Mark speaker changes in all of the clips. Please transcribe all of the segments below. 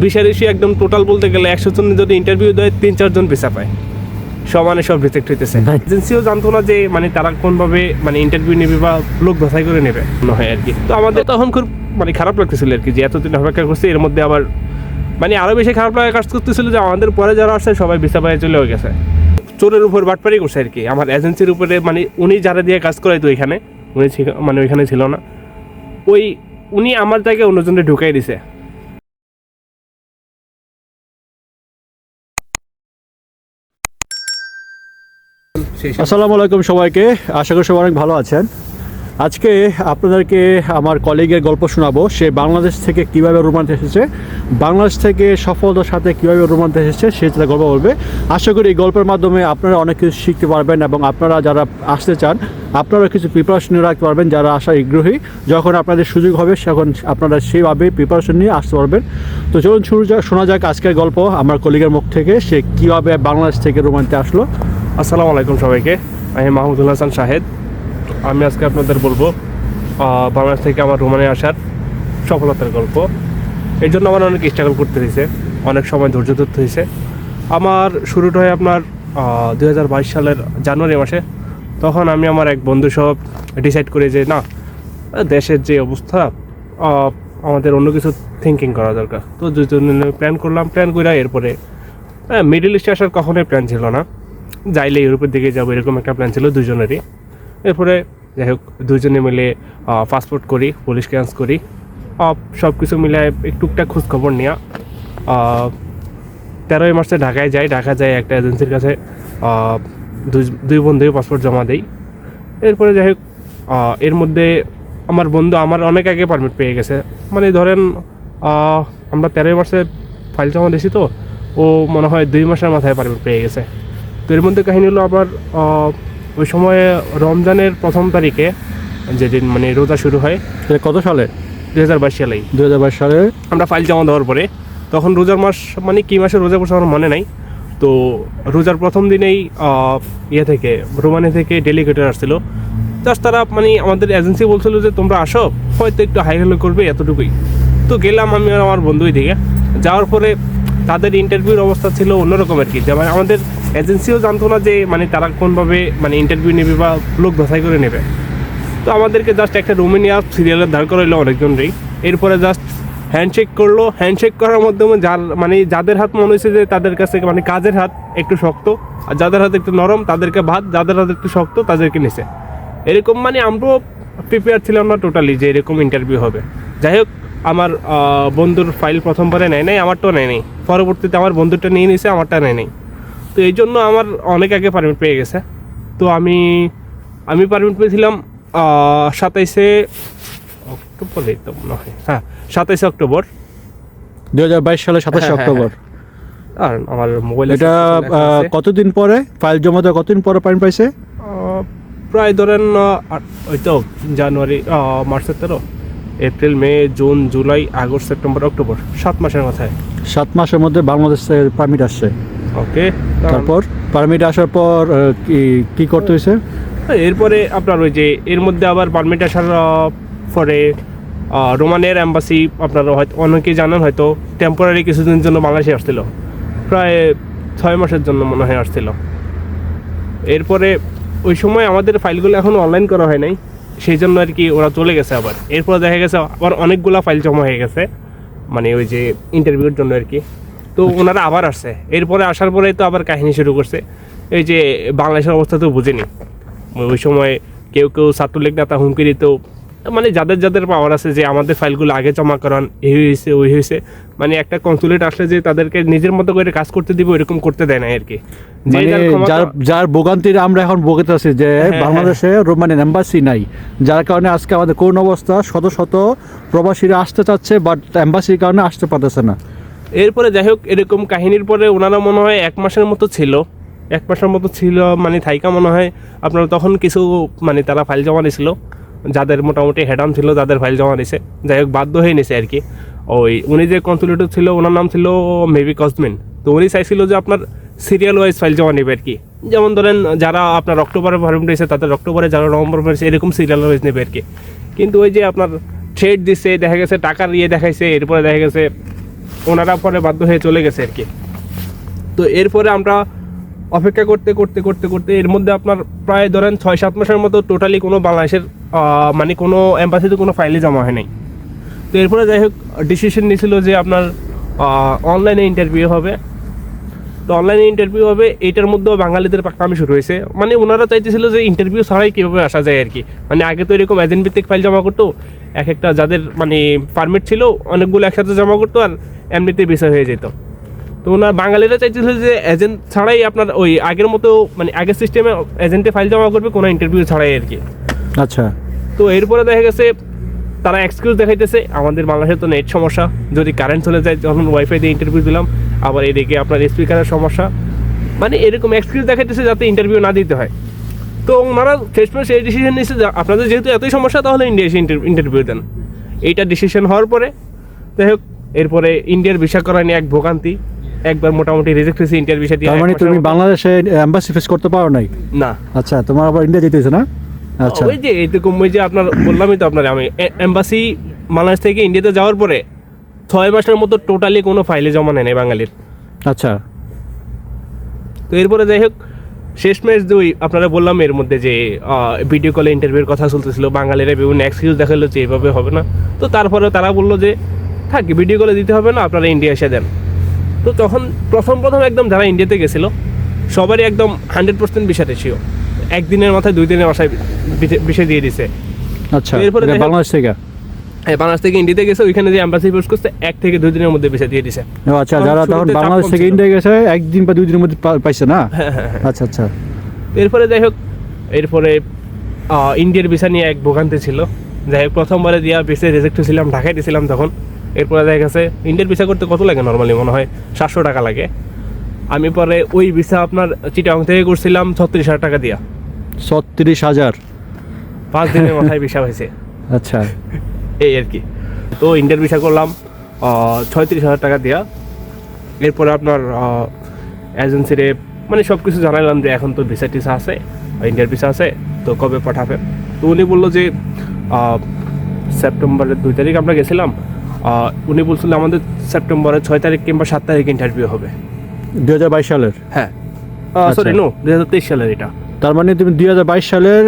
Speaker 1: বিশাল issue একদম total বলতে গেলে একশো জন যদি ইন্টারভিউ দেয় তিন চারজন ভিসা পায়। সমানে সব রিজেক্ট হইতেছে। এজেন্সিও জানতো না যে মানে তারা কোনভাবে মানে ইন্টারভিউ নেবে বা লোক বাছাই করে নেবে মনে হয় আর কি। তো আমাদের তখন খুব মানে খারাপ লাগতেছিল আর কি যে এতদিন অপেক্ষা করছি এর মধ্যে আবার মানে আরও বেশি খারাপ লাগা কাজ করতেছিল যে আমাদের পরে যারা আসছে সবাই ভিসা পায়ে চলে গেছে। চোরের উপর বাটপারি করছে আর কি। আমার এজেন্সির উপরে মানে উনি যারা দিয়ে কাজ করাইতো এখানে উনি মানে ওইখানে ছিল না। ওই উনি আমার জায়গায় অন্যজনকে ঢুকাই দিছে।
Speaker 2: আসসালামু আলাইকুম সবাইকে। আশা করি সবাই অনেক ভালো আছেন। আজকে আপনাদেরকে আমার কলিগের গল্প শোনাবো। সে বাংলাদেশ থেকে কীভাবে রোমান্ট এসেছে, বাংলাদেশ থেকে সফলতার সাথে কীভাবে রোমান্ট এসেছে, সে তার গল্প বলবে। আশা করি এই গল্পের মাধ্যমে আপনারা অনেক কিছু শিখতে পারবেন এবং আপনারা যারা আসতে চান আপনারা কিছু প্রিপারেশন নিয়ে রাখতে পারবেন যারা আসা আগ্রহী। যখন আপনাদের সুযোগ হবে তখন আপনারা সেইভাবে প্রিপারেশন নিয়ে আসতে পারবেন। তো চলুন শুরু শোনা যাক আজকের গল্প। আমার কলিগের মুখ থেকে সে কীভাবে বাংলাদেশ থেকে রোমান্টে আসলো।
Speaker 1: আসসালামু আলাইকুম সবাইকে। আমি মাহমুদুল হাসান শাহেদ। আমি আজকে আপনাদের বলব বাংলাদেশ থেকে আমার রোমানে আসার সফলতার গল্প। এর জন্য আমার অনেক স্ট্রাগল করতে হয়েছে, অনেক সময় ধৈর্য ধরতে হয়েছে। আমার শুরুটা হয় আপনার দুই হাজার বাইশ সালের জানুয়ারি মাসে। তখন আমি আমার এক বন্ধু সহ ডিসাইড করি যে, না, দেশের যে অবস্থা আমাদের অন্য কিছু থিঙ্কিং করা দরকার। তো দুজন প্ল্যান করলাম প্ল্যান করে এরপরে মিডিল ইস্টে আসার কখনোই প্ল্যান ছিল না। যাইলে ইউরোপের দিকে যাব, এরকম একটা প্ল্যান ছিল দুজনেরই। এরপরে যাই হোক, দুজনে মিলে পাসপোর্ট করি পুলিশ ক্যান্স করি। সব কিছু মিলে টুকটাক খোঁজ খবর নেওয়া তেরোই মাসে ঢাকায় যাই, ঢাকা যাই একটা এজেন্সির কাছে দুই- বন্ধুই পাসপোর্ট জমা দেই। এরপরে যাই হোক এর মধ্যে আমার বন্ধু আমার অনেক আগে পারমিট পেয়ে গেছে। মানে ধরেন আমরা তেরোই মাসে ফাইল জমা দিয়েছি তো, ও মনে হয় দুই মাসের মাথায় পারমিট পেয়ে গেছে। তো এর মধ্যে কাহিনী হলো আবার ওই সময়ে রমজানের প্রথম তারিখে যেদিন মানে রোজা শুরু হয়
Speaker 2: কত সালে?
Speaker 1: দু হাজার বাইশ সালেই
Speaker 2: দু হাজার বাইশ সালে?
Speaker 1: আমরা ফাইল জমা দেওয়ার পরে তখন রোজার মাস মানে কী মাসে রোজা পড়ছে আমার মনে নাই। তো রোজার প্রথম দিনেই ইয়ে থেকে রোমানি থেকে ডেলিগেটর আসছিল। জাস্ট তারা মানে আমাদের এজেন্সি বলছিল যে তোমরা আসো হয়তো একটু হাই হ্যালো করবে এতটুকুই। তো গেলাম আমি আর আমার বন্ধুই দিকে যাওয়ার পরে তাদের ইন্টারভিউর অবস্থা ছিল অন্যরকম আর কি। যেমন আমাদের এজেন্সিও জানতো না যে মানে তারা কোনভাবে মানে ইন্টারভিউ নেবে বা লোক বাছাই করে নেবে। তো আমাদেরকে জাস্ট একটা রুমে নিয়ে সিরিয়ালে দাঁড় করাইলো অনেকজনই এরপরে জাস্ট হ্যান্ডশেক করল। হ্যান্ডশেক করার মাধ্যমে যার মানে যাদের হাত মনে হয়েছে যে তাদের কাছে মানে কাজের হাত একটু শক্ত, আর যাদের হাত একটু নরম, তাদেরকে ভাত যাদের হাত একটু শক্ত, তাদেরকে নিছে। এরকম মানে আমরাও প্রিপেয়ার ছিলাম না টোটালি যে এরকম ইন্টারভিউ হবে। যাই হোক আমার বন্ধুর ফাইল প্রথমবারে নেয় নাই আমারটাও নেয় নাই। পরবর্তীতে আমার বন্ধুরটা নিয়ে নিছে আমারটা নেয় নাই। তো এই জন্য আমার অনেক আগে পারমিট পেয়ে গেছে। তো আমি আমি পারমিট পেয়েছিলাম সাতাইশে অক্টোবরে তো মনে হয়। হ্যাঁ সাতাইশে অক্টোবর।
Speaker 2: দু হাজার বাইশ সালে সাতাশে
Speaker 1: হ্যাঁ, হ্যাঁ,
Speaker 2: অক্টোবর।
Speaker 1: আর আমার মোবাইল
Speaker 2: এটা কতদিন পরে? ফাইল জমা দেওয়া কতদিন পরে পাইন পাইছে?
Speaker 1: প্রায় ধরেন ওই তো জানুয়ারি মার্চের তেরো। April May June July August September October সাত মাসের মাথায়।
Speaker 2: সাত মাসের মধ্যে বাংলাদেশের পারমিট আসছে।
Speaker 1: ওকে
Speaker 2: তারপর? পারমিট আসার পর কি কি করতে হয়েছে?
Speaker 1: এরপরে আপনার ওই যে এর মধ্যে আবার পারমিট আসার পরে রোমানের অ্যাম্বাসি আপনারা হয়তো অনেকেই জানেন হয়তো টেম্পোরারি কিছুদিনের জন্য বাংলাদেশে আসছিল। প্রায় ছয় মাসের জন্য মনে হয় আসছিল। এরপরে ওই সময় আমাদের ফাইলগুলো এখন অনলাইন করা হয় নাই। সেই জন্য আর কি ওরা চলে গেছে আবার। এরপর দেখা গেছে আবার অনেকগুলো ফাইল জমা হয়ে গেছে মানে ওই যে ইন্টারভিউর জন্য আর কি। তো ওনারা আবার আসছে। এরপরে আসার পরে তো আবার কাহিনী শুরু করছে। এই যে বাংলাদেশের অবস্থা তো বুঝিনি। ওই সময় কেউ কেউ ছাত্রলীগ নেতা হুমকি দিত মানে যাদের যাদের পাওয়ার আছে যে আমাদের ফাইলগুলো আগে জমা করান এই হয়েছে ওই হয়েছে মানে একটা কনসুলেট আসলে যে তাদেরকে নিজের মতো করে কাজ করতে দিবে ওইরকম করতে দেয় না আর কি।
Speaker 2: মানে
Speaker 1: যার
Speaker 2: যার ভোগান্তির আমরা এখন ভোগেতে আছি যে
Speaker 1: হ্যাঁ,
Speaker 2: বাংলাদেশে রোমানিয়ান এম্বাসি নাই যার কারণে আজকে আমাদের কোন অবস্থা শত শত প্রবাসীরা আসতে চাচ্ছে বাট এম্বাসির কারণে আসতে পারতেছে না।
Speaker 1: এরপরে যাই হোক এরকম কাহিনীর পরে ওনারা মনে হয় এক মাসের মতো ছিল এক মাসের মতো ছিল মানে থাইকা মনে হয় আপনার তখন কিছু মানে তারা ফাইল জমা দিয়েছিল। যাদের মোটামুটি হেডাম ছিল, যাদের ফাইল জমা দিয়েছে যাই হোক, বাধ্য হয়ে নিছে আর কি। ওই, উনি যে কনসুলেটর ছিল, ওনার নাম ছিল মেবি কসমিন তো উনি চাইছিল যে আপনার সিরিয়াল ওয়াইজ ফাইল জমা নেবে আর কি। যেমন ধরেন, যারা আপনার অক্টোবরে ফার্ম দিয়েছে তাদের অক্টোবরে যারা নভেম্বর পেয়েছে এরকম সিরিয়াল ওয়াইজ নেবে আর কি। কিন্তু ওই যে আপনার ট্রেড দিচ্ছে দেখা গেছে টাকার ইয়ে দেখাইছে, এরপরে দেখা গেছে ওনারা পরে বাধ্য হয়ে চলে গেছে আর কি। তো এরপরে আমরা অপেক্ষা করতে করতে করতে করতে এর মধ্যে আপনার প্রায় ধরেন ছয়, সাত মাসের মতো টোটালি কোনো বাংলাদেশের মানে কোনো এম্বাসিতে কোনো ফাইলে জমা হয় নাই। তো এরপরে যাই হোক ডিসিশন নিয়েছিল যে আপনার অনলাইনে ইন্টারভিউ হবে। তো অনলাইনে ইন্টারভিউ হবে এইটার মধ্যেও বাঙালিদের পাকামি শুরু হয়েছে। মানে ওনারা চাইতেছিল যে ইন্টারভিউ ছাড়াই কীভাবে আসা যায় আর কি। মানে আগে তো এরকম এজেন্ট ভিত্তিক ফাইল জমা করতো, এক একটা যাদের মানে পারমিট ছিল, অনেকগুলো একসাথে জমা করতো আর এমনিতে বিষয় হয়ে যেত। তো ওনার বাঙালিরা চাইছিল যে এজেন্ট ছাড়াই আপনার ওই আগের মতো মানে আগের সিস্টেমে এজেন্টে ফাইল জমা করবে কোনো ইন্টারভিউ ছাড়াই আর কি।
Speaker 2: আচ্ছা।
Speaker 1: তো এরপরে দেখা গেছে তারা এক্সকিউজ দেখাইতেছে আমাদের বাংলাদেশে তো নেট সমস্যা যদি কারেন্ট চলে যায় তখন ওয়াইফাই দিয়ে ইন্টারভিউ দিলাম আবার এদিকে আপনার স্পিকারের সমস্যা। মানে এরকম এক্সকিউজ দেখাইতেছে যাতে ইন্টারভিউ না দিতে হয়। তো ওনারা শেষমেশ এই ডিসিশন নিচ্ছে যে আপনাদের যেহেতু এতই সমস্যা তাহলে ইন্ডিয়া এসে ইন্টারভিউ দেন। এইটা ডিসিশন হওয়ার পরে যাই হোক এরপরে ইন্ডিয়ার ভিসা করা নিয়ে এক ভোগান্তি। একবার মোটামুটি রিজেক্ট হয়েছে ইন্ডিয়ার ভিসা দিয়ে
Speaker 2: তার মানে তুমি বাংলাদেশে এম্বাসি ফেস করতে পারো নাই?
Speaker 1: না।
Speaker 2: আচ্ছা তোমার আবার ইন্ডিয়া যেতে হয়েছে না? আচ্ছা।
Speaker 1: ওই যে এরকম ওই যে আপনার বললামই তো আপনার আমি এম্বাসি বাংলাদেশ থেকে ইন্ডিয়াতে যাওয়ার পরে ছয় মাসের মতো টোটালি কোনো ফাইলে জমা নেয় নাই বাঙালির।
Speaker 2: আচ্ছা।
Speaker 1: তো এরপরে যাই হোক শেষমেশ যে ওই আপনারা বললাম এর মধ্যে যে ভিডিও কলে ইন্টারভিউর কথা চলতেছিল বাঙালিরা বিভিন্ন এক্সকিউজ দেখাল যে এভাবে হবে না। তো তারপরে তারা বলল যে থাক ভিডিও কলে দিতে হবে না আপনারা ইন্ডিয়া এসে দেন। তো তখন প্রথম প্রথম একদম যারা ইন্ডিয়াতে গেছিল সবারই একদম হান্ড্রেড পার্সেন্ট বিষয় ছিল একদিনের মাথায় দুই দিনের মাথায় বিষয় দিয়ে দিছে।
Speaker 2: আচ্ছা
Speaker 1: এরপরে
Speaker 2: বাংলাদেশ থেকে?
Speaker 1: হ্যাঁ বাংলাদেশ থেকে ইন্ডিয়াতে গেছে ওইখানে যে অ্যাম্বাসি পোস্ট করতে এক থেকে দুই দিনের মধ্যে ভিসা দিয়ে দিছে।
Speaker 2: আচ্ছা যারা তখন বাংলাদেশ থেকে। ইন্ডিয়া গেছে একদিন বা দুই দিনের মধ্যে পাইছে না? আচ্ছা আচ্ছা।
Speaker 1: এরপরে যাই হোক এরপরে ইন্ডিয়ার ভিসা নিয়ে এক ভোগান্তি ছিল। যাই হোক প্রথমবারে দিয়া ভিসা রিজেক্ট হয়েছিলাম ঢাকায় দিয়েছিলাম তখন। এরপরে দেখা গেছে ইন্ডিয়ার ভিসা করতে কত লাগে নর্মালি মনে হয়? সাতশো টাকা লাগে। আমি পরে ওই ভিসা আপনার চিটাং থেকে করছিলাম ছত্রিশ হাজার টাকা দিয়া।
Speaker 2: ছত্রিশ হাজার?
Speaker 1: পাঁচ দিনের মাথায় ভিসা হয়েছে।
Speaker 2: আচ্ছা।
Speaker 1: এই আর কি। তো ইন্ডিয়ার ভিসা করলাম ছয়ত্রিশ হাজার টাকা দিয়া। এরপরে আপনার এজেন্সিরে মানে সব কিছু জানালাম যে এখন তো ভিসা টিসা আছে ইন্ডিয়ার ভিসা আছে তো কবে পাঠাবেন? তো উনি বলল যে সেপ্টেম্বরের দুই তারিখ আমরা গেছিলাম। উনি বলছিলেন আমাদের সেপ্টেম্বরের ছয় তারিখ কিংবা সাত তারিখ ইন্টারভিউ হবে।
Speaker 2: দুই হাজার বাইশ সালের?
Speaker 1: হ্যাঁ। সরি নো দুই হাজার তেইশ সালের এটা।
Speaker 2: তার মানে তুমি দুই হাজার বাইশ সালের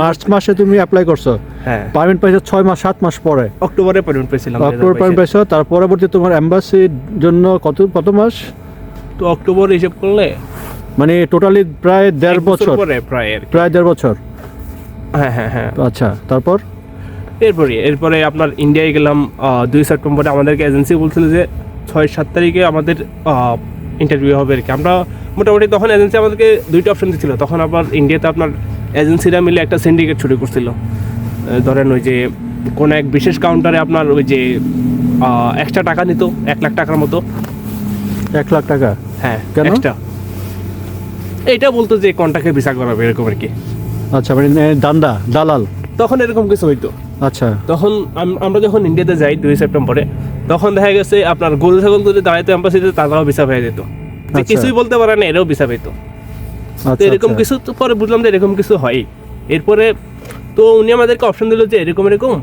Speaker 2: মার্চ মাসে তুমি অ্যাপ্লাই করছ?
Speaker 1: হ্যাঁ।
Speaker 2: পারমিট পাইছো ছয় মাস সাত মাস পরে?
Speaker 1: অক্টোবরে পেমেন্ট পেয়েছিলাম
Speaker 2: অক্টোবর পারমিট পাইছো তার পরবর্তী তোমার এম্বাসির জন্য কত কত মাস?
Speaker 1: তো অক্টোবর হিসেব করলে
Speaker 2: মানে টোটালি প্রায় দেড়
Speaker 1: বছর
Speaker 2: বছর।
Speaker 1: পরে প্রায়
Speaker 2: প্রায় দেড় বছর।
Speaker 1: হ্যাঁ হ্যাঁ হ্যাঁ।
Speaker 2: আচ্ছা তারপর?
Speaker 1: এরপরে এরপরে আপনার ইন্ডিয়ায় গেলাম দুই সেপ্টেম্বরে আমাদেরকে এজেন্সি বলছিল যে ছয় সাত তারিখে আমাদের ইন্টারভিউ হবে আর কি। আমরা মোটামুটি তখন এজেন্সি আমাদেরকে দুইটা অপশন দিচ্ছিল তখন আবার ইন্ডিয়াতে আপনার এজেন্সিরা মিলে একটা সিন্ডিকেট শুরু করছিল। ধরেন ওই যে কোনো এক বিশেষ কাউন্টারে আপনার ওই যে এক্সট্রা টাকা নিত এক লাখ টাকার মতো।
Speaker 2: এক লাখ টাকা?
Speaker 1: হ্যাঁ
Speaker 2: কেন?
Speaker 1: এক্সট্রা এইটা বলতো যে কন্টাক্টে ভিসা করাবে এরকম আর কি।
Speaker 2: আচ্ছা মানে দান্দা দালাল।
Speaker 1: তখন এরকম কিছু হইতো।
Speaker 2: আচ্ছা।
Speaker 1: তখন আমরা যখন ইন্ডিয়াতে যাই দুই সেপ্টেম্বরে তখন দেখা গেছে আপনার গরু ছাগল যদি দাঁড়াইতো অ্যাম্বাসিতে তারাও ভিসা পেয়ে যেত।
Speaker 2: আচ্ছা।
Speaker 1: কিছুই বলতে পারে না এরাও ভিসা পেতো। তো
Speaker 2: আচ্ছা
Speaker 1: এরকম
Speaker 2: আচ্ছা।
Speaker 1: কিছু তো পরে বুঝলাম যে এরকম কিছু হয়। এরপরে তো উনি আমাদেরকে অপশন দিল যে এরকম এরকম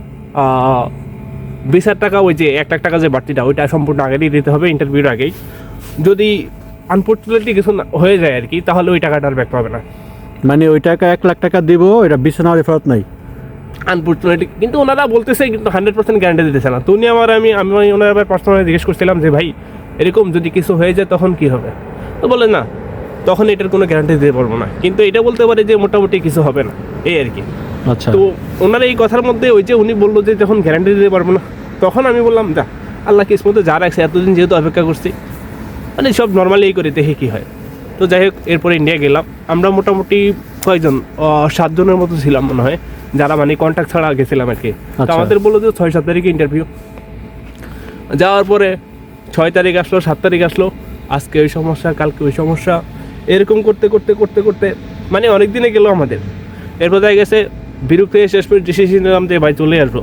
Speaker 1: ভিসার টাকা ওই যে এক লাখ টাকা যে বাড়তিটা ওইটা সম্পূর্ণ আগেই দিতে হবে ইন্টারভিউর আগেই। যদি আনফর্চুনেটলি কিছু না- হয়ে যায় আর কি তাহলে ওই টাকাটা আর ব্যাক পাবে না।
Speaker 2: মানে ওই টাকা এক লাখ টাকা দিব এটা বিছানা ফেরত নাই?
Speaker 1: আনফর্চুনেটলি কিন্তু ওনারা বলতেছে কিন্তু হান্ড্রেড পার্সেন্ট গ্যারান্টি দিতেছে না। তো উনি আমার আমি আমি ওনার আবার পার্সোনালি জিজ্ঞেস করছিলাম যে ভাই এরকম যদি কিছু হয়ে যায় তখন কি হবে? তো বলে না তখন এটার কোনো গ্যারান্টি দিতে পারব না। কিন্তু এটা বলতে পারে যে মোটামুটি কিছু হবে না এই আর কি।
Speaker 2: আচ্ছা।
Speaker 1: তো ওনার এই কথার মধ্যে ওই যে উনি বলল যে যখন গ্যারান্টি দিতে পারব না তখন আমি বললাম যা আল্লাহ কিসমতে যা রাখছে এতদিন যেহেতু অপেক্ষা করছি মানে সব নর্মালি এই করে দেখে কী হয়। তো যাই হোক এরপরে ইন্ডিয়া গেলাম। আমরা মোটামুটি কয়েকজন সাতজনের মতো ছিলাম মনে হয় যারা মানে কন্ট্যাক্ট ছাড়া গেছিলাম আর কি। তো
Speaker 2: আচ্ছা।
Speaker 1: আমাদের বলল যে ছয় সাত তারিখে ইন্টারভিউ যাওয়ার পরে ছয় তারিখ আসলো সাত তারিখ আসলো। আজকে ওই সমস্যা কালকে ওই সমস্যা। এরকম করতে করতে করতে করতে মানে অনেক দিনে গেলো আমাদের। এরপর দেখা গেছে বিরক্ত হয়ে শেষ করে ডিসিশন নিলাম যে ভাই চলে আসব।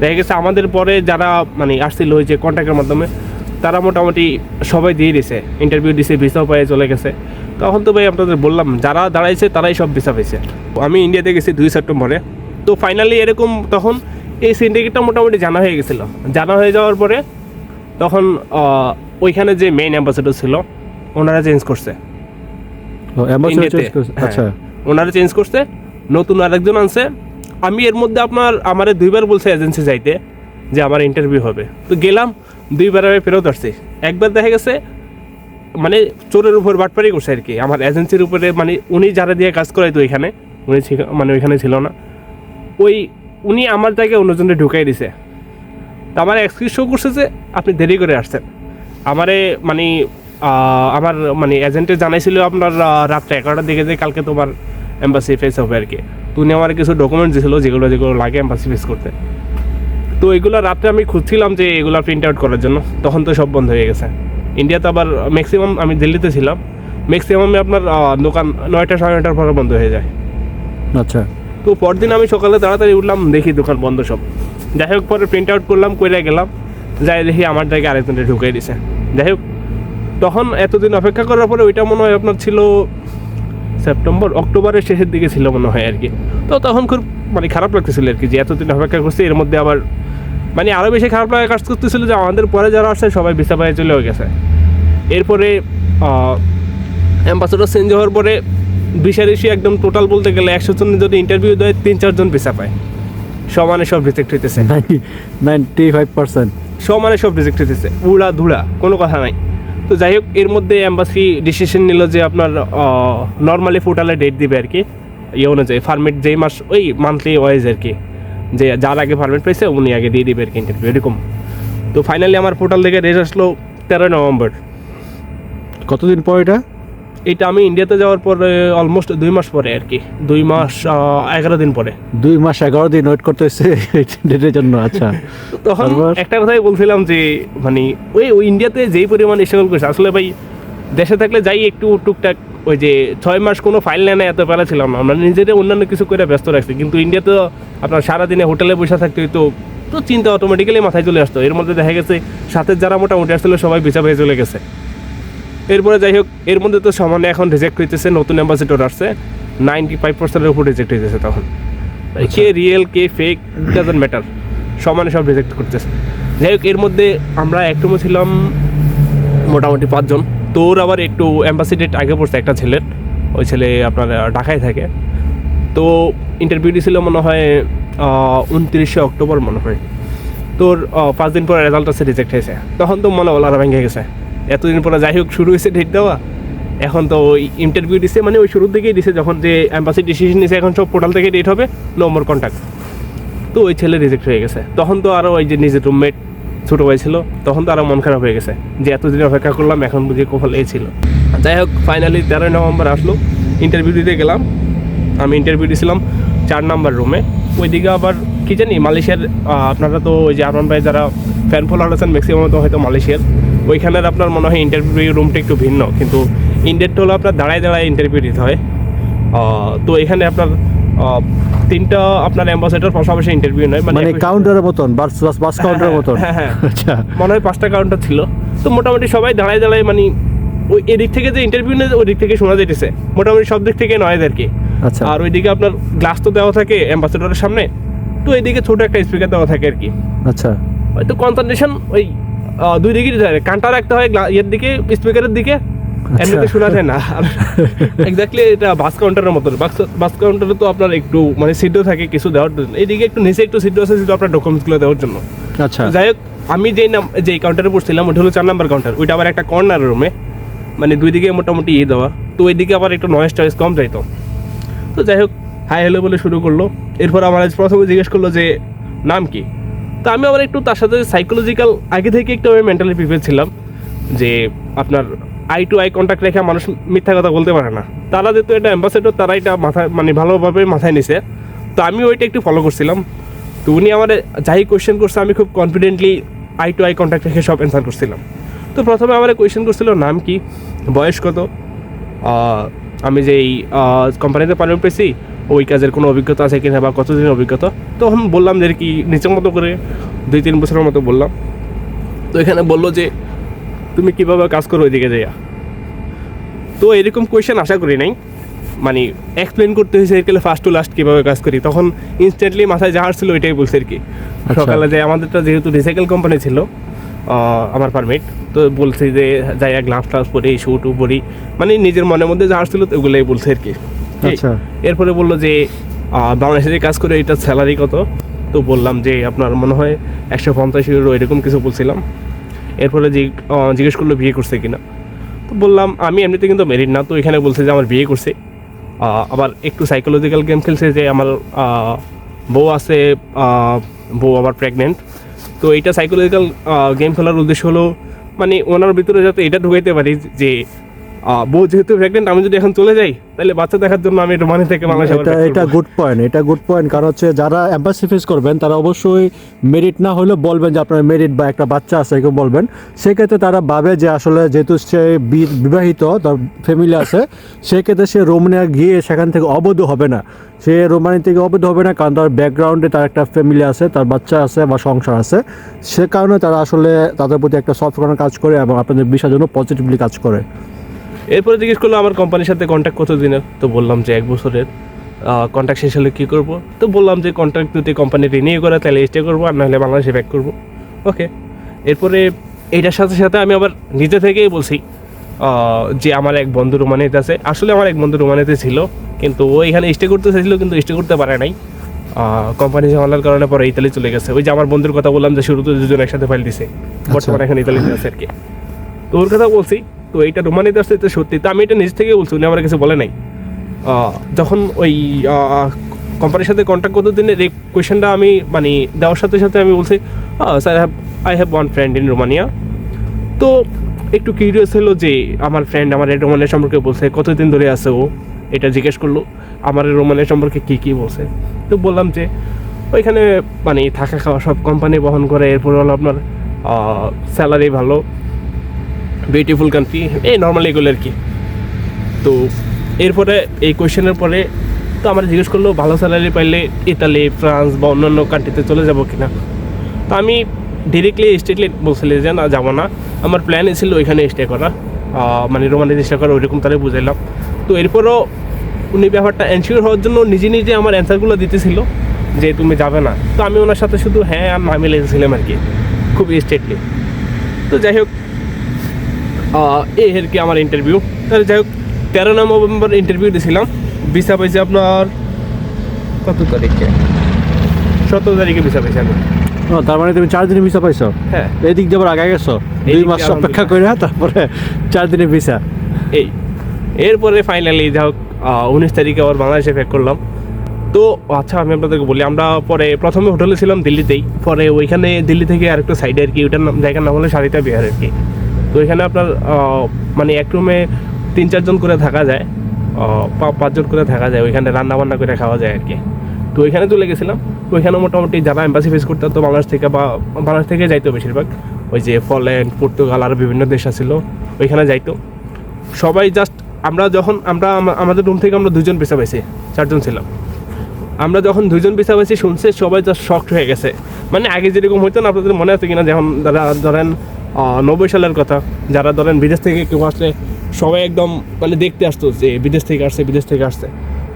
Speaker 1: দেখা গেছে আমাদের পরে যারা মানে আসছিল ওই যে কন্ট্যাক্টের মাধ্যমে তারা মোটামুটি সবাই দিয়ে দিছে। ইন্টারভিউ দিছে ভিসাও পেয়ে চলে গেছে। তখন তো ভাই আপনাদের বললাম যারা দাঁড়াইছে তারাই সব ভিসা পেয়েছে আমি ইন্ডিয়াতে গেছি দুই সেপ্টেম্বরে তো ফাইনালি এরকম তখন এই সিন্ডিকেটটা মোটামুটি জানা হয়ে গেছিল। জানা হয়ে যাওয়ার পরে তখন ওইখানে যে মেইন অ্যাম্বাসেডর ছিল ওনারা চেঞ্জ করছে। হ্যাঁ,
Speaker 2: আচ্ছা।
Speaker 1: ওনারা চেঞ্জ করছে নতুন আরেকজন আনছে। আমি এর মধ্যে আপনার আমার দুইবার বলছে এজেন্সি যাইতে যে আমার ইন্টারভিউ হবে। তো গেলাম দুইবার আমি ফেরত আসছি। একবার দেখা গেছে মানে চোরের উপর বাটপারি করছে আর কি। আমার এজেন্সির উপরে মানে উনি যারা দিয়ে কাজ করাইতো এখানে উনি মানে ওইখানে ছিল না। ওই, উনি আমার জায়গায় অন্যজনে ঢুকাই দিছে। তো আমার এক্সকিউজ শো করছে যে আপনি দেরি করে আসছেন। আমারে মানে আমার মানে এজেন্টে জানাইছিল আপনার রাত্রে এগারোটার দিকে যে কালকে তোমার এম্বাসি ফেস হবে আর কি। তো উনি আমার কিছু ডকুমেন্ট দিয়েছিল যেগুলো যেগুলো লাগে এম্বাসি ফেস করতে। তো এগুলো রাত্রে আমি খুঁজছিলাম যে এগুলো প্রিন্ট আউট করার জন্য। তখন তো সব বন্ধ হয়ে গেছে। ইন্ডিয়াতে আবার ম্যাক্সিমাম আমি দিল্লিতে ছিলাম। ম্যাক্সিমামে আপনার দোকান নয়টা সাড়ে নয়টার পরে বন্ধ হয়ে যায়।
Speaker 2: আচ্ছা।
Speaker 1: তো পরদিন আমি সকালে তাড়াতাড়ি উঠলাম দেখি দোকান বন্ধ সব। যাই হোক পরে প্রিন্ট আউট করলাম কইরা গেলাম যাই দেখি আমার জায়গায় আরেকজনটা ঢুকিয়ে দিছে। যাই হোক তখন এতদিন অপেক্ষা করার পরে ওইটা মনে হয় আপনার ছিল সেপ্টেম্বর অক্টোবরের শেষের দিকে ছিল মনে হয় আর কি। তো তখন খুব মানে খারাপ লাগতেছিল আর কি যে এতদিন অপেক্ষা করছি এর মধ্যে আবার মানে আরও বেশি খারাপ লাগা কাজ করতেছিল যে আমাদের পরে যারা আসছে সবাই ভিসা পায়ে চলেও গেছে। এরপরে অ্যাম্বাসেডর চেঞ্জ হওয়ার পরে বিশারিশি একদম টোটাল বলতে গেলে একশো জন যদি ইন্টারভিউ দেয় তিন চারজন ভিসা পায়। সমানে সব রিজেক্ট হইতেছে।
Speaker 2: Ninety five percent.
Speaker 1: সমানে সব রিজেক্ট হইতেছে। উড়া ধুড়া কোনো কথা নাই। তো যাই হোক এর মধ্যে অ্যাম্বাসি ডিসিশন নিল যে আপনার নর্মালি পোর্টালে ডেট দিবে আর কি। ইয়ে অনুযায়ী ফার্মেট যেই মাস ওই মান্থলি ওয়াইজ আর কি। যে যার আগে ফার্মেট পেয়েছে উনি আগে দিয়ে দিবে আর কি ইন্টারভিউ এরকম। তো ফাইনালি আমার পোর্টাল থেকে রেজ আসলো তেরোই নভেম্বর।
Speaker 2: কতদিন পর এটা?
Speaker 1: এটা আমি ইন্ডিয়াতে যাওয়ার পরে অলমোস্ট দুই মাস পরে আর কি দুই মাস এগারো দিন পরে।
Speaker 2: দুই মাস এগারো দিন ওয়েট করতে হয়েছে ডেটের জন্য আচ্ছা।
Speaker 1: তখন একটা কথাই বলছিলাম যে মানে ওই ওই ইন্ডিয়াতে যেই পরিমাণ স্ট্রাগল করছে আসলে ভাই দেশে থাকলে যাই একটু টুকটাক ওই যে ছয় মাস কোনো ফাইল নেয় না এত প্যারা ছিলাম না আমরা নিজেদের অন্যান্য কিছু করে ব্যস্ত রাখছি। কিন্তু ইন্ডিয়াতে তো আপনার সারাদিনে হোটেলে বসে থাকতে হইতো তো চিন্তা অটোমেটিক্যালি মাথায় চলে আসতো। এর মধ্যে দেখা গেছে সাথে যারা মোটামুটি আসছিল সবাই বিচা হয়ে চলে গেছে। এরপরে যাই হোক এর মধ্যে তো সমানে এখন রিজেক্ট হইতেছে নতুন অ্যাম্বাসেডর আসছে। নাইনটি ফাইভ পার্সেন্টের উপর রিজেক্ট হইতেছে তখন। কে রিয়েল কে ফেক ডাজেন্ট ম্যাটার সমানে সব রিজেক্ট করতেছে। যাই হোক এর মধ্যে আমরা একটু ছিলাম মোটামুটি পাঁচজন। তোর আবার একটু অ্যাম্বাসি ডেট আগে পড়ছে একটা ছেলের। ওই ছেলে আপনার ঢাকায় থাকে। তো ইন্টারভিউ দিয়েছিল মনে হয় উনত্রিশে অক্টোবর মনে হয়। তোর পাঁচ দিন পরে রেজাল্ট আছে রিজেক্ট হয়েছে। তখন তো মনে বলার ভেঙে গেছে। এতদিন পরে যাই হোক, শুরু হয়েছে ডেট দেওয়া। এখন তো ওই ইন্টারভিউ দিছে মানে ওই শুরুর দিকেই দিছে। যখন যে অ্যাম্বাসি ডিসিশন নিছে, এখন সব পোর্টাল থেকে ডেট হবে নম্বর কন্ট্যাক্ট তো ওই ছেলে রিজেক্ট হয়ে গেছে। তখন তো আরও ওই যে নিজের রুমমেট ছোটো ভাই ছিল, তখন তো আরও মন খারাপ হয়ে গেছে, যে এতদিন অপেক্ষা করলাম, এখন বুঝি কপাল এই ছিল। যাই হোক ফাইনালি তেরোই নভেম্বর আসলো ইন্টারভিউ দিতে গেলাম, আমি ইন্টারভিউ দিয়েছিলাম চার নাম্বার রুমে ওইদিকে আবার কি জানি, মালয়েশিয়ার আপনারা তো ওই যে আরমান ভাই যারা ফ্যান ফলোয়ার আছেন ম্যাক্সিমাম তো হয়তো মালয়েশিয়ার। ওইখানের আপনার মনে হয় ইন্টারভিউ রুমটা একটু ভিন্ন, কিন্তু ইন্ডিয়ারটা হলো আপনার দাঁড়ায় দাঁড়ায় ইন্টারভিউ দিতে হয়। তো এখানে আপনার তিনটা আপনার অ্যাম্বাসেডর পাশাপাশি ইন্টারভিউ নয়
Speaker 2: মানে কাউন্টারের মতন বাস বাস কাউন্টারের মতন।
Speaker 1: হ্যাঁ, হ্যাঁ।
Speaker 2: আচ্ছা।
Speaker 1: মনে হয় পাঁচটা কাউন্টার ছিল। তো মোটামুটি সবাই দাঁড়ায় দাঁড়ায় মানে ওই এদিক থেকে যে ইন্টারভিউ নেয় ওই দিক থেকে শোনা যেতেছে মোটামুটি সব দিক থেকে নয় আর কি।
Speaker 2: আচ্ছা।
Speaker 1: আর ওইদিকে আপনার গ্লাস তো দেওয়া থাকে অ্যাম্বাসেডরের সামনে। তো এইদিকে ছোট একটা স্পিকার দেওয়া থাকে আর কি।
Speaker 2: আচ্ছা।
Speaker 1: হয়তো কনসেন্ট্রেশন ওই দুই দিকে কানটা রাখতে হয় ইয়ের দিকে স্পিকারের দিকে। এমনিতে শোনা যায় না। এক্স্যাক্টলি এটা বাস কাউন্টারের মতো বাস কাউন্টারে তো আপনার একটু মানে সিটও থাকে কিছু দেওয়ার জন্য। এইদিকে একটু নিচে একটু সিট আছে শুধু আপনার ডকুমেন্টসগুলো দেওয়ার জন্য।
Speaker 2: আচ্ছা।
Speaker 1: যাই হোক আমি যেই নাম যেই কাউন্টারে পড়ছিলাম ওটা হলো চার নাম্বার কাউন্টার ওইটা আবার একটা কর্নার রুমে মানে দুই দিকে মোটামুটি ইয়ে দেওয়া। তো ওইদিকে আবার একটু নয়েজ টয়েস কম যাইতো। তো যাই হোক হাই হ্যালো বলে শুরু করল। এরপর আমার প্রথমে জিজ্ঞেস করল যে নাম কি? তো আমি আবার একটু তার সাথে সাইকোলজিক্যাল আগে থেকে একটু আমি মেন্টালি প্রিপেয়ার ছিলাম। যে আপনার আই টু আই কন্ট্যাক্ট রেখে মানুষ মিথ্যা কথা বলতে পারে না। তারা যেহেতু এটা অ্যাম্বাসেডর তারা এটা মাথায় মানে ভালোভাবে মাথায় নিছে। তো আমি ওইটা একটু ফলো করছিলাম। তো উনি আমার যাই কোয়েশ্চেন করছে, আমি খুব confidently eye to eye contact রেখে সব অ্যান্সার করছিলাম। তো প্রথমে আমার কোয়েশ্চেন করছিল, নাম কি? বয়স কত? আমি যেই কোম্পানিতে পারমিট পেয়েছি, ওই কাজের কোনো অভিজ্ঞতা আছে কিনা বা কতদিনের অভিজ্ঞতা? তো আমি বললাম যে কি, নিচের মতো করে দুই তিন বছরের মতো বললাম। তো এখানে বলল যে তুমি কীভাবে কাজ করো ওইদিকে যাইয়া? তো এরকম কোয়েশ্চেন আশা করি নাই। মানে এক্সপ্লেন করতে হয়েছে এরকম ফার্স্ট টু লাস্ট কীভাবে কাজ করি। তখন ইনস্ট্যান্টলি মাথায় যা আসছিল ওইটাই বলছে আর কি।
Speaker 2: আচ্ছা।
Speaker 1: সকালে যে আমাদেরটা যেহেতু রিসাইকেল কোম্পানি ছিল আমার পারমিট তো বলছে যে যাই গ্লাভস টাভস পরি শু টু পরি। মানে নিজের মনের মধ্যে যা আসছিল ওগুলোই বলছে আর কি।
Speaker 2: আচ্ছা।
Speaker 1: এরপরে বলল যে বাংলাদেশে যে কাজ করে এটা স্যালারি কত? তো বললাম যে আপনার মনে হয় একশো পঞ্চাশ ইউরো এরকম কিছু বলছিলাম। এরপরে ফলে জিজ্ঞেস করল বিয়ে করছে কিনা। তো বললাম, আমি এমনিতে কিন্তু মেরিড না। তো এখানে বলছে যে, আমার বিয়ে করছে। আবার একটু সাইকোলজিক্যাল গেম খেলছে যে, আমার বউ আছে বউ আবার প্রেগনেন্ট তো এইটা সাইকোলজিক্যাল গেম খেলার উদ্দেশ্য হলো মানে ওনার ভিতরে যাতে এটা ঢুকাইতে পারি যে বউ যেহেতু প্রেগনেন্ট আমি যদি এখন চলে যাই তাহলে বাচ্চা দেখার জন্য আমি রোমানি থেকে বাংলাদেশে
Speaker 2: এটা এটা গুড পয়েন্ট এটা গুড পয়েন্ট কারণ হচ্ছে যারা অ্যাম্বাসি ফেস করবেন তারা অবশ্যই মেরিট না হলেও বলবেন যে আপনার মেরিট বা একটা বাচ্চা আছে এরকম বলবেন। সেক্ষেত্রে তারা ভাবে যে আসলে যেহেতু সে বিবাহিত তার ফ্যামিলি আছে সেক্ষেত্রে সে রোমানিয়া গিয়ে সেখান থেকে অবৈধ হবে না। সে রোমানি থেকে অবৈধ হবে না কারণ তার ব্যাকগ্রাউন্ডে তার একটা ফ্যামিলি আছে তার বাচ্চা আছে বা সংসার আছে। সে কারণে তারা আসলে তাদের প্রতি একটা সফট করার কাজ করে এবং আপনাদের বিষয়ের জন্য পজিটিভলি কাজ করে।
Speaker 1: এরপরে জিজ্ঞেস করল আমার কোম্পানির সাথে কন্ট্যাক্ট কত দিনের তো বললাম যে এক বছরের। কন্ট্যাক্ট শেষ হলে কী করব? তো বললাম যে কন্ট্যাক্ট যদি কোম্পানি রিনিউ করে তাহলে স্টে করব আর নাহলে বাংলাদেশে ব্যাক করব। ওকে। এরপরে এইটার সাথে সাথে আমি আবার নিজে থেকেই বলছি যে আমার এক বন্ধু রোমানিতে আছে। আসলে আমার এক বন্ধু রোমানিতে ছিল কিন্তু ও এখানে স্টে করতে চাইছিল কিন্তু স্টে করতে পারে নাই। কোম্পানি ঝামেলার কারণে পরে ইতালি চলে গেছে। ওই যে আমার বন্ধুর কথা বললাম যে শুরুতে দুজন একসাথে ফাইল দিছে। বর্তমানে এখন ইতালিতে আছে আর কি। তো ওর কথা বলছি তো এইটা রোমানিতে আসছে তো সত্যি, তো আমি এটা নিজ থেকে বলছি, উনি আমার কিছু বলে নাই। যখন ওই কোম্পানির সাথে কন্ট্যাক্ট করতে দিনের এই কোয়েশনটা আমি মানে দেওয়ার সাথে সাথে আমি বলছি sir have I have one friend in Romania তো একটু কিউরিয়াস হলো যে, আমার ফ্রেন্ড আমার এই রোমানের সম্পর্কে বলছে, কতদিন ধরে আছে ও? এটা জিজ্ঞেস করল, আমার এই রোমানের সম্পর্কে কী কী বলছে? তো বললাম যে, ওইখানে মানে থাকা খাওয়া সব কোম্পানি বহন করে এরপর হলো আপনার স্যালারি ভালো। বিউটিফুল কান্ট্রি এই নর্মাল এগুলো আর কি। তো এরপরে এই কোয়েশ্চেনের পরে তো আমার জিজ্ঞেস করল, ভালো স্যালারি পাইলে ইতালি ফ্রান্স বা অন্যান্য কান্ট্রিতে চলে যাব কিনা? তো আমি ডিরেক্টলি স্টেটলি বলছিলি যে, না, যাব না। আমার প্ল্যান ছিল ওইখানে স্টে করা। মানে রোমানিতে স্টে করা, ওইরকম তাহলে বুঝাইলাম। তো এরপরও উনি ব্যাপারটা এনশিওর হওয়ার জন্য নিজে নিজে আমার অ্যান্সারগুলো দিতেছিল যে, তুমি যাবে না। তো আমি ওনার সাথে শুধু হ্যাঁ আর না মিলেছিলাম আর কি খুব স্ট্রেটলি তো যাই হোক এই আর কি আমার ইন্টারভিউ তাহলে যাই হোক তেরো নভেম্বর ইন্টারভিউ দিয়েছিলাম ভিসা পাইছি আপনার কত তারিখে? সতেরো তারিখে ভিসা পাইছি আমি
Speaker 2: ও, তার মানে তুমি চার দিনে ভিসা পাইছো?
Speaker 1: হ্যাঁ।
Speaker 2: এই দিক দিয়ে আগে গেছো? দুই মাস অপেক্ষা করে তারপরে চার দিনে ভিসা
Speaker 1: এই। এরপরে ফাইনালি যা হোক উনিশ তারিখে আবার বাংলাদেশে ব্যাক করলাম। তো আচ্ছা আমি আপনাদেরকে বলি আমরা পরে প্রথমে হোটেলে ছিলাম দিল্লিতেই। পরে ওইখানে দিল্লি থেকে আরেকটু সাইডে আর কি ওইটার নাম জায়গার নাম হলো সারিতা বিহার আর কি। তো এখানে আপনার মানে এক রুমে তিন চারজন করে থাকা যায় পাঁচজন করে থাকা যায়, ওইখানে রান্না বান্না করে খাওয়া যায় আর কি তো ওইখানে চলে গেছিলাম ওইখানে মোটামুটি যারা এম্বাসি ফেস করতে, তো বাংলাদেশ থেকে বা বাংলাদেশ থেকে যাইতো বেশিরভাগ। ওই যে ফলেন্ড পর্তুগাল আরও বিভিন্ন দেশ আছিল, ওইখানে যাইতো। সবাই জাস্ট আমরা যখন, আমরা আমাদের রুম থেকে আমরা দুজন পেশা পাইছি, চারজন ছিলাম। আমরা যখন দুজন পেশা পাইছি, শুনছে সবাই জাস্ট শক্ট হয়ে গেছে। মানে আগে যেরকম হইতো না, আপনাদের মনে আছে কিনা যারা ধরেন নব্বই সালের কথা। যারা ধরেন বিদেশ থেকে কেউ আসলে সবাই একদম মানে দেখতে আসতো যে বিদেশ থেকে আসছে বিদেশ থেকে আসছে।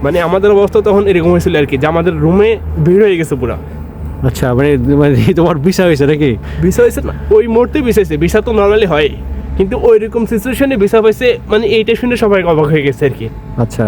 Speaker 1: মানে আমাদের অবস্থা তখন এরকম হয়েছিল আর কি যে আমাদের রুমে ভিড় হয়ে গেছে পুরা।
Speaker 2: আচ্ছা মানে মানে তোমার ভিসা হয়েছে নাকি?
Speaker 1: ভিসা হয়েছে না ওই মুহূর্তে ভিসা হয়েছে ভিসা তো নর্মালি হয়। কিন্তু ওই রকম সিচুয়েশনে ভিসা পাইছে মানে এইটা শুনে সবাই অবাক হয়ে গেছে আর কি।
Speaker 2: আচ্ছা।